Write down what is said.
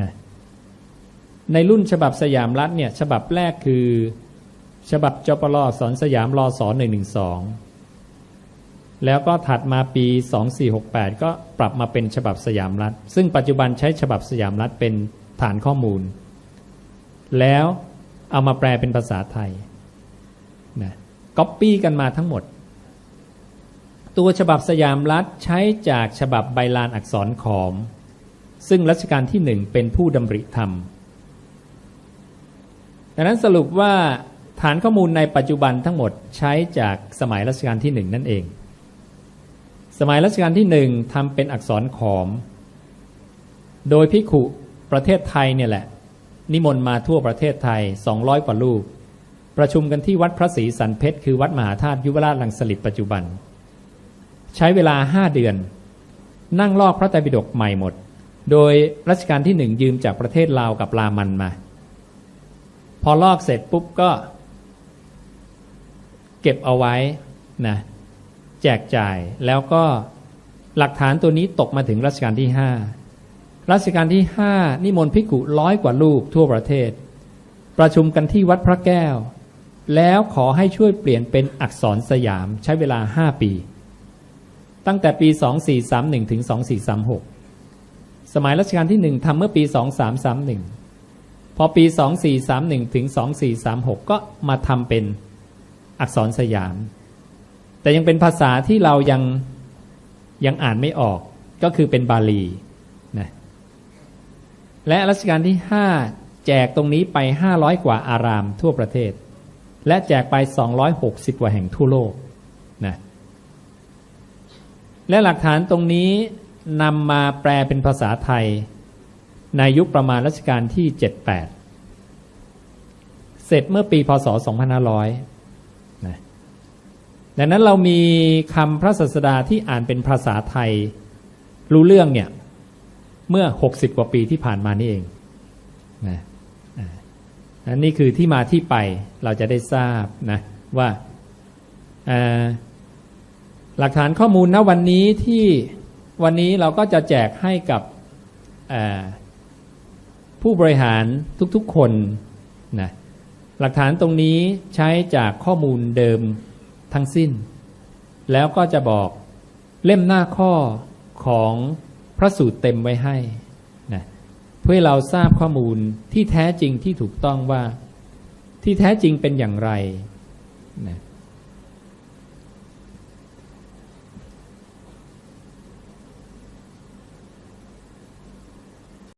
นะในรุ่นฉบับสยามรัฐเนี่ยฉบับแรกคือ ฉบับจปรสอนสยามรอสอนหนึ่งหนึ่งสองแล้วก็ถัดมาปี 2468 ก็ปรับมาเป็นฉบับสยามรัฐ ซึ่งปัจจุบันใช้ฉบับสยามรัฐเป็นฐานข้อมูล แล้วเอามาแปลเป็นภาษาไทยนะก๊อปปี้กันมาทั้งหมด ตัวฉบับสยามรัฐใช้จากฉบับใบลานอักษรขอม ซึ่งรัชกาลที่หนึ่งเป็นผู้ดำริธรรม ดังนั้นสรุปว่าฐานข้อมูลในปัจจุบันทั้งหมดใช้จากสมัยรัชกาลที่หนึ่งนั่นเอง สมัยรัชกาลที่หนึ่งทำเป็นอักษรขอม โดยพิขุประเทศไทยเนี่ยแหละ นิมนต์มาทั่วประเทศไทย 200 กว่าลูก ประชุมกันที่วัดพระศรีสันเพชรคือวัดมหาธาตุยุวราชลังสลิดปัจจุบัน ใช้เวลาห้าเดือน นั่งลอกพระไตรปิฎกใหม่หมด โดยรัชกาลที่หนึ่งยืมจากประเทศลาวกับลามันมา พอลอกเสร็จปุ๊บก็ เก็บเอาไว้นะแจกจ่ายแล้วก็หลักฐานตัวนี้ตกมาถึงรัชกาลที่ห้ารัชกาลที่ห้านิมนต์ภิกุร้อยกว่าลูกทั่วประเทศ ประชุมกันที่วัดพระแก้ว แล้วขอให้ช่วยเปลี่ยนเป็นอักษรสยามใช้เวลาห้าปี ตั้งแต่ปี 2431 ถึง 2436 สมัยรัชกาลที่หนึ่งทำเมื่อปี 2331 พอปี 2431 ถึง 2436 ก็มาทำเป็นอักษรสยาม แต่ยังเป็นภาษาที่เรายังยังอ่านไม่ออกก็คือเป็นบาลีนะและรัชกาลที่ 5 แจกตรงนี้ไป 500 กว่าอารามทั่วประเทศ และแจกไป 260 กว่าแห่งทั่วโลกนะและหลักฐานตรงนี้ นำมาแปลเป็นภาษาไทย ในยุคประมาณรัชกาลที่ 78 เสร็จเมื่อปีพศ 2500นะดังนั้นเรามีคำพระศาสดาที่อ่านเป็นภาษาไทย รู้เรื่องเนี่ย เมื่อ 60 กว่าปีที่ผ่านมานี่เองนะอ่นนี้คือที่มาที่ไปเราจะได้ทราบนะว่าหลักฐานข้อมูลณวันนี้ที่ วันนี้เราก็จะแจกให้กับผู้บริหารทุกๆคนนะหลักฐานตรงนี้ใช้จากข้อมูลเดิมทั้งสิ้น แล้วก็จะบอกเล่มหน้าข้อของพระสูตรเต็มไว้ให้นะเพื่อเราทราบข้อมูลที่แท้จริงที่ถูกต้องว่า ที่แท้จริงเป็นอย่างไรนะ